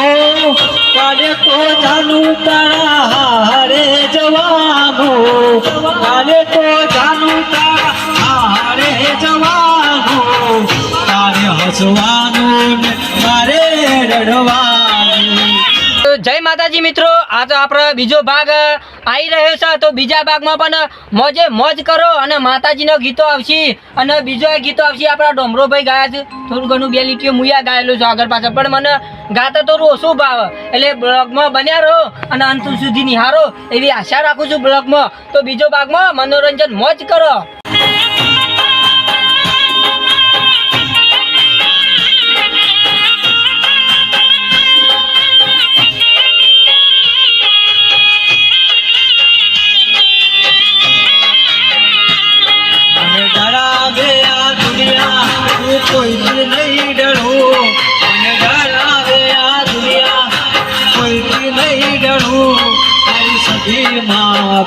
કાલે તો જાનું તારા હારે જવાનું. કાલે તો જાનું તારા હારે જવાનું. તારે હસવાનું મારે રડવાનું. જય માતાજી મિત્રો આ તો આપણો બીજો ભાગ આવી રહ્યો છે. તો બીજા ભાગમાં પણ મોજે મોજ કરો અને માતાજીનો ગીતો આવશે. અને બીજો ગીતો આવશે, આપણા ડોમરોભાઈ ગાયા છે. થોડું ઘણું બે લીટીઓ મુયા ગાયેલું છે આગળ પાછળ. પણ મને ગાતા તો ઓછું ભાવ? એટલે બ્લોગમાં બન્યા રહો અને અંત સુધી નિહારો એવી આશા રાખું છું બ્લોગમાં. તો બીજો ભાગમાં મનોરંજન મોજ કરો.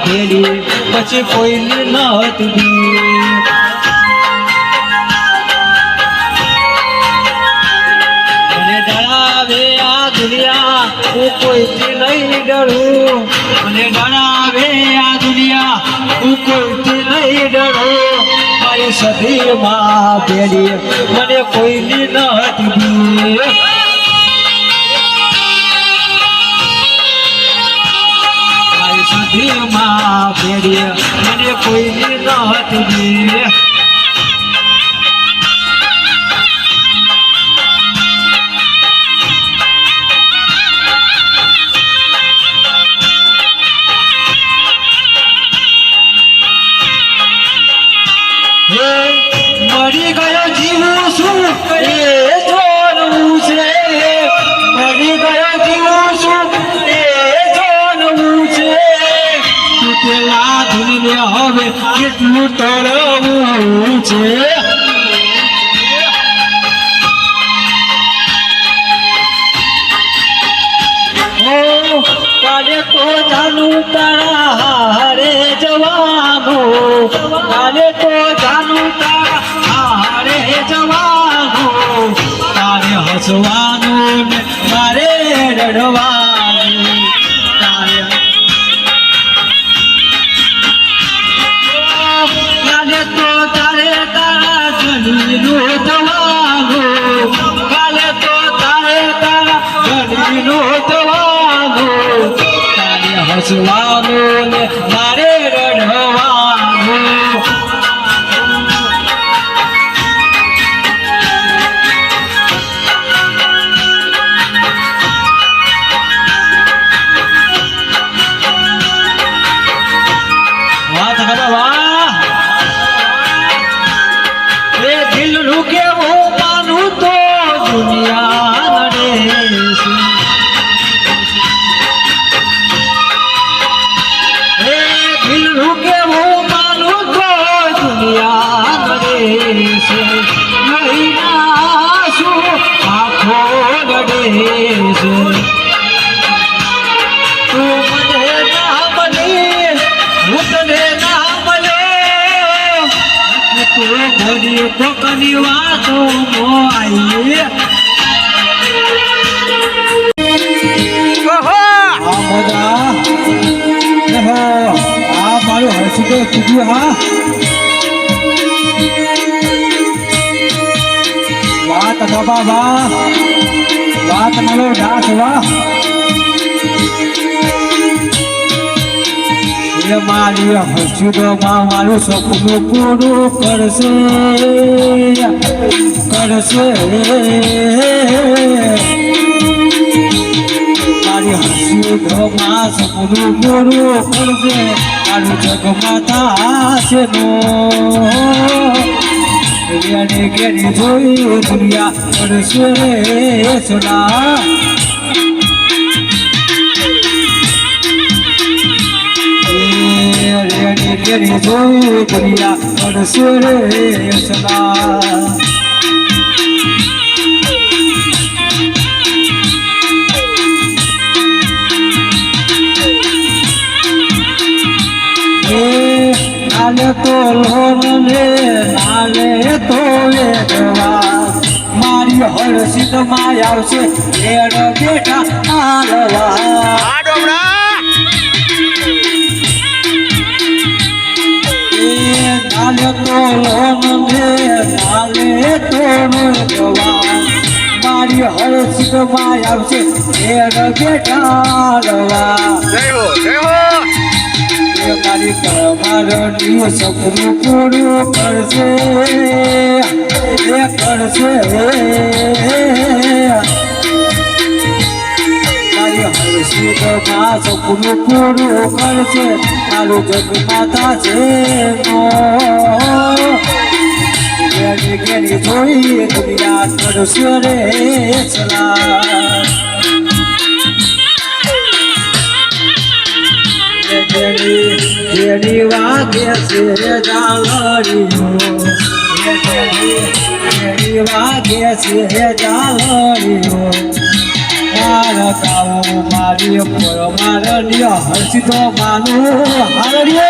ભેડી પછી કોઈની ન હતી. દુનિયા, હું કોઈથી નહીં ડરું. અને ડરાવે આ દુનિયા, હું કોઈથી નહીં ડરું. મારી સદીમાં પેલી મને કોઈની ન હતી. સદીમાં પેલી મને કોઈની ન તળવું છે કાલે તો જાનું તારા હારે જવાનું કાલે તો જાનું તારા હારે જવાનું, તારે હસવાનું મારે રડવાનું. તારે હસવાનું ઘડી કોકની વાતો મોઈ આ બધા. દેહો આ મારું હસી તો કીધું હા. વાત બાબા વાહ. વાત મારો ડાસ વાહ. એ મારી હસુદોમાં મારું સપનું પૂરું કરશે. કરશે. મારી હસુદોમાં સપનું પૂરું કરશે મારું જગમાતા છે દુનિયાને ઘેરી જોઈ દુનિયા કરશે સોના રેડી રેડી જોઈ દુનિયા પડશે રે સદા. નાલે તો લોન લે નાલે તો બેટા નાલે તો લોન ને નાલે તો રોજવા મારી હર્ષિતમાં આવશે એડ બેટા હાલવા જય હો જય હો મારી પરમારની સપનું પૂરું કરશે. એ કરશે. હર્ષિતમાં સપનું પૂરું કરશે તારું જગ માતા છે ઘેરી ઘેરી જોઈ દુનિયા કરશે રે જેની વાગે છે જેની વાગે મારા ગાવો મારી પર મારણીય હર્ષિતો માનું હારણીઓ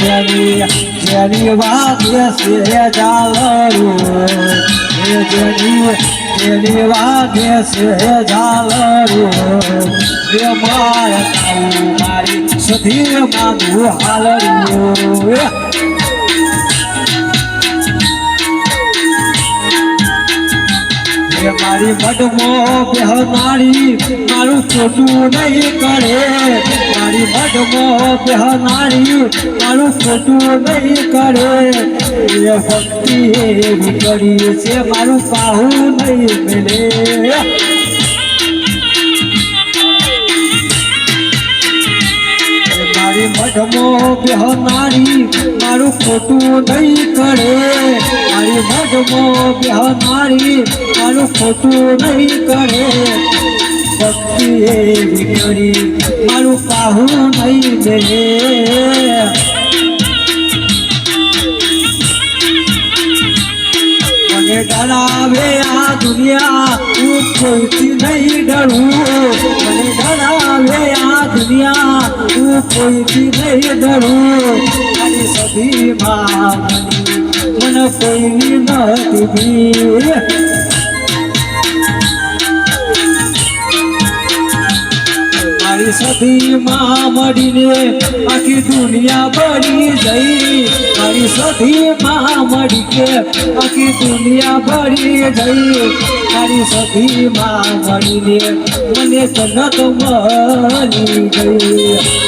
જેની જેની વાગે છે હાલરીઓ એ મારી મઢમો બેહનારી મારું ખોટું નહીં કરે. મારી મઢમો બેહનારી મારું ખોટું નહીં કરે. એ ભક્તિ એવી કરી છે, મારું પાહું નહીં મળે મારી મઢમો બેહનારી મારું ખોટું નહીં કરે. મારી મઢમો બેહનારી મારું ખોટું નહીં કરે ભક્તિ એવી કરી મારું પાહું નહીં દે મને ડરાવે આ દુનિયા, હું કોઈથી નહીં ડરું. મને ડરાવે આ દુનિયા, હું કોઈથી નહીં ડરું. મારી સભીમાં મને કોઈની નથી બી મારી સધીમાં મળીને આખી દુનિયા બળી જઈ મારી સધીમાં મળી કે આખી દુનિયા બળી જઈ મારી સધીમાં મળીને મને સનત મળી ગઈ.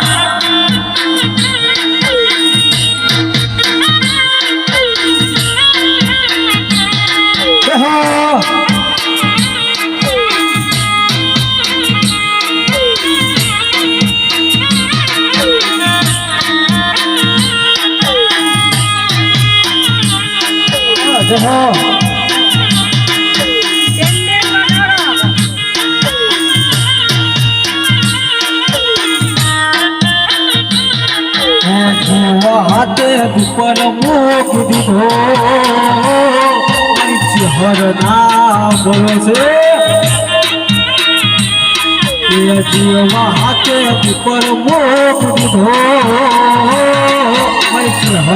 જોવા હાથે ઉપર મોક દીધો મારી ચહેર ના બોલો છે એ જીવા હાથે ઉપર મોક દીધો મારી ચહેર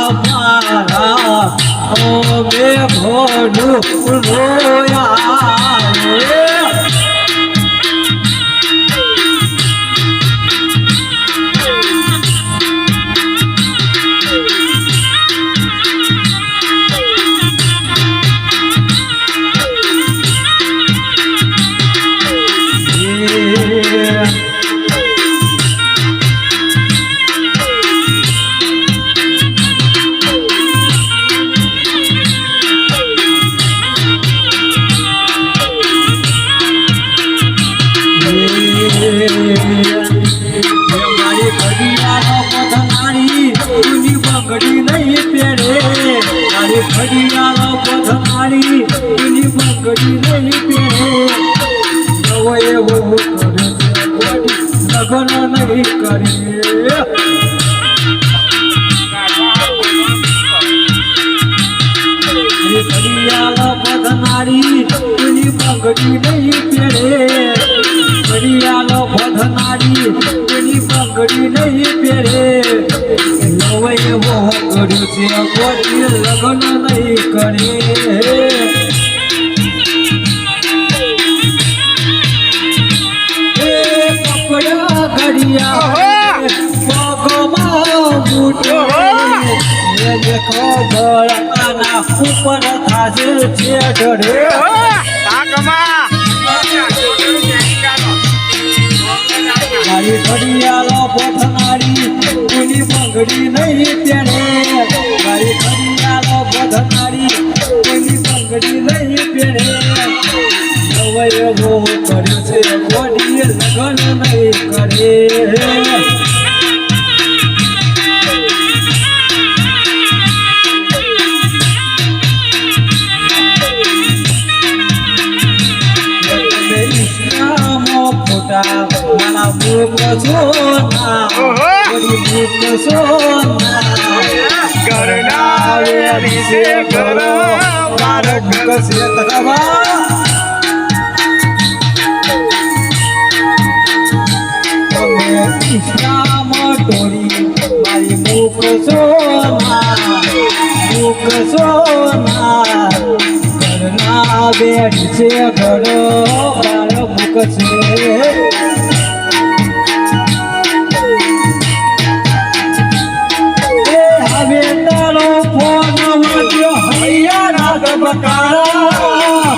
ઓગે ભોડું રોયા. કરે કરીએ. ઘડિયાળો પધનારી જૂની બંગડી નહીં પહેરે. ઘડિયાળો પધનારી જૂની બંગડી નહીં પહેરે. નવો એવો કર્યો છે ગોડી લગ્ન નહીં કરે. ઉપર થાશે છે ડરે મારી ઘડિયાળો પથનારી જૂની બંગડી નહીં પહેરે મારા મુખ સોના મુખ સોના વેલી છે ઘર મારા છે ઘર મુખ છે હવે તારો ફોન વાગ્યો હૈયા રાગ બકારા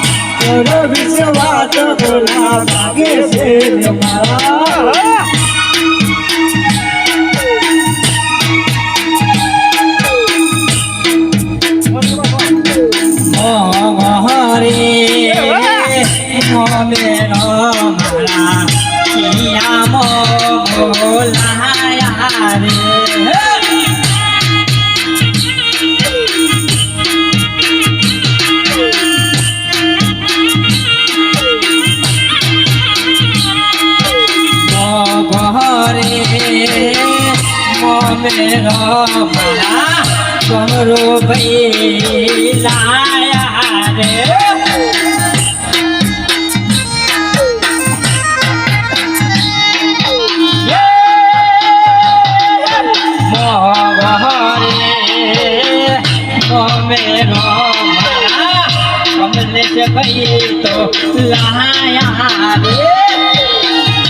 છે મારા કમરો ભાઈ લાયા રે. કમલેશ ભાઈ તો લાયા રે.